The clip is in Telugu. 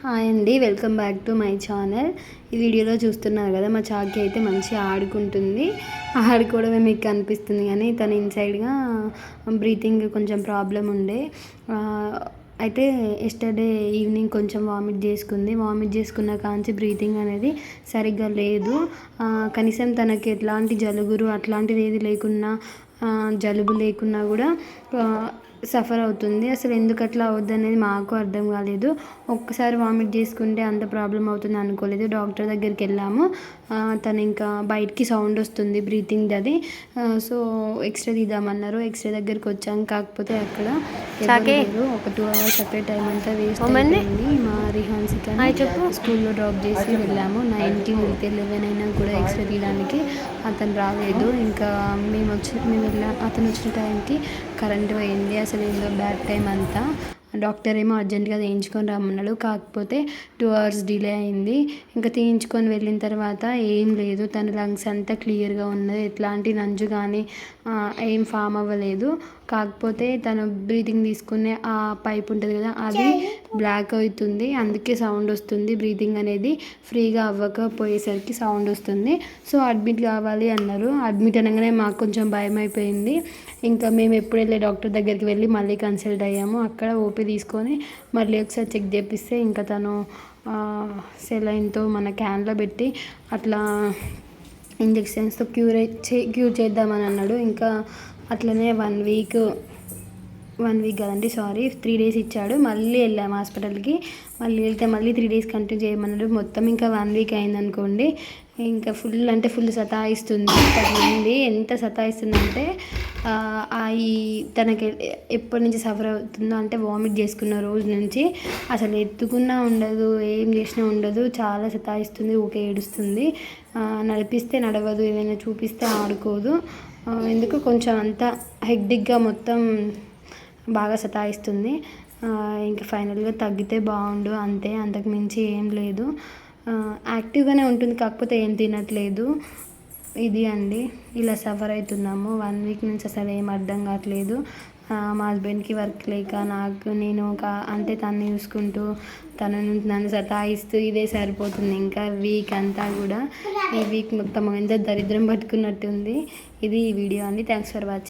హాయ్ అండి welcome back to my channel. ఈ వీడియోలో చూస్తున్నారు కదా మా చాకి అయితే మంచిగా ఆడుకుంటుంది. ఆడుకోవడమే మీకు కనిపిస్తుంది కానీ తను ఇన్సైడ్గా బ్రీతింగ్ కొంచెం ప్రాబ్లం ఉండే. అయితే ఎస్టర్డే ఈవినింగ్ కొంచెం వామిట్ చేసుకుంది. వామిట్ చేసుకున్న కాంచి బ్రీతింగ్ అనేది సరిగ్గా లేదు. కనీసం తనకి ఎట్లాంటి జలుబురు అట్లాంటిది ఏది లేకున్నా జలుబు లేకున్నా కూడా సఫర్ అవుతుంది. అసలు ఎందుకు అట్లా అవుద్ది అనేది మాకు అర్థం కాలేదు. ఒక్కసారి వామిట్ చేసుకుంటే అంత ప్రాబ్లం అవుతుంది అనుకోలేదు. డాక్టర్ దగ్గరికి వెళ్ళాము. తను ఇంకా బయటికి సౌండ్ వస్తుంది బ్రీతింగ్ అది. So x ray తీద్దామన్నారు. ఎక్స్రే దగ్గరికి వచ్చాం. కాకపోతే అక్కడ. ఒక టూ అవర్స్ అక్కడే టైం అంతా వేస్ట్ మా రిహాన్సిక స్కూల్లో డ్రాప్ చేసి వెళ్ళాము. నైన్కి వెళ్తే లెవెన్ అయినా కూడా ఎక్స్రే తీయడానికి అతను రాలేదు. ఇంకా మేము వచ్చి మేము వెళ్ళా అతను వచ్చిన టైంకి కరెంట్ పోయింది. అసలు ఏందో బ్యాడ్ టైం అంతా. డాక్టర్ ఏమో అర్జెంటుగా తీయించుకొని రమ్మన్నాడు. కాకపోతే టూ అవర్స్ డిలే అయింది. ఇంకా తీయించుకొని వెళ్ళిన తర్వాత ఏం లేదు. తన లంగ్స్ అంతా క్లియర్గా ఉన్నది. ఎట్లాంటి నంజు కానీ ఏం ఫామ్ అవ్వలేదు. కాకపోతే తను బ్రీతింగ్ తీసుకునే ఆ పైప్ ఉంటుంది కదా అది బ్లాక్ అవుతుంది. అందుకే సౌండ్ వస్తుంది. బ్రీతింగ్ అనేది ఫ్రీగా అవ్వకపోయేసరికి సౌండ్ వస్తుంది. సో అడ్మిట్ కావాలి అన్నారు. అడ్మిట్ అనగానే మాకు కొంచెం భయం అయిపోయింది ఇంకా మేము ఎప్పుడు వెళ్ళే డాక్టర్ దగ్గరికి వెళ్ళి మళ్ళీ కన్సల్ట్ అయ్యాము. అక్కడ ఓపీ తీసుకొని మళ్ళీ ఒకసారి చెక్ చేపిస్తే ఇంకా తను సెలైన్తో మన క్యాన్లో పెట్టి అట్లా ఇంజెక్షన్స్తో క్యూర్ చే క్యూర్ చేద్దామని అన్నాడు. ఇంకా అట్లనే వన్ వీక్ వన్ వీక్ కదండి సారీ. త్రీ డేస్ ఇచ్చాడు. మళ్ళీ వెళ్ళాము హాస్పిటల్కి. మళ్ళీ వెళ్తే మళ్ళీ త్రీ డేస్ కంటిన్యూ చేయమన్నాడు. మొత్తం ఇంకా వన్ వీక్ అయిందనుకోండి. ఇంకా ఫుల్ అంటే ఫుల్ సతాయిస్తుంది. పది ఎంత సతాయిస్తుందంటే ఆ, ఈ తనకి ఎప్పటి నుంచి సఫర్ అవుతుందో అంటే వామిట్ చేసుకున్న రోజు నుంచి అసలు ఎత్తుకున్నా ఉండదు ఏం చేసినా ఉండదు. చాలా సతాయిస్తుంది ఊకే ఏడుస్తుంది. నడిపిస్తే నడవదు ఏదైనా చూపిస్తే ఆడుకోదు. ఎందుకు కొంచెం అంతా హెక్టిక్గా మొత్తం బాగా సతాయిస్తుంది. ఇంకా ఫైనల్గా తగ్గితే బాగుండు అంతే. అంతకు మించి ఏం లేదు. యాక్టివ్గానే ఉంటుంది కాకపోతే ఏం తినట్లేదు. ఇది అండి. ఇలా సఫర్ అవుతున్నాము వన్ వీక్ నుంచి అసలు ఏం అర్థం కావట్లేదు. మా హస్బెండ్కి వర్క్ లేక నాకు నేను ఒక అంటే తను చూసుకుంటూ తను నన్ను సతాయిస్తూ ఇదే సరిపోతుంది. ఇంకా వీక్ అంతా కూడా ఈ వీక్ మొత్తం ఎంత దరిద్రం పట్టుకున్నట్టుంది. ఇది ఈ వీడియో అండి. Thanks for watching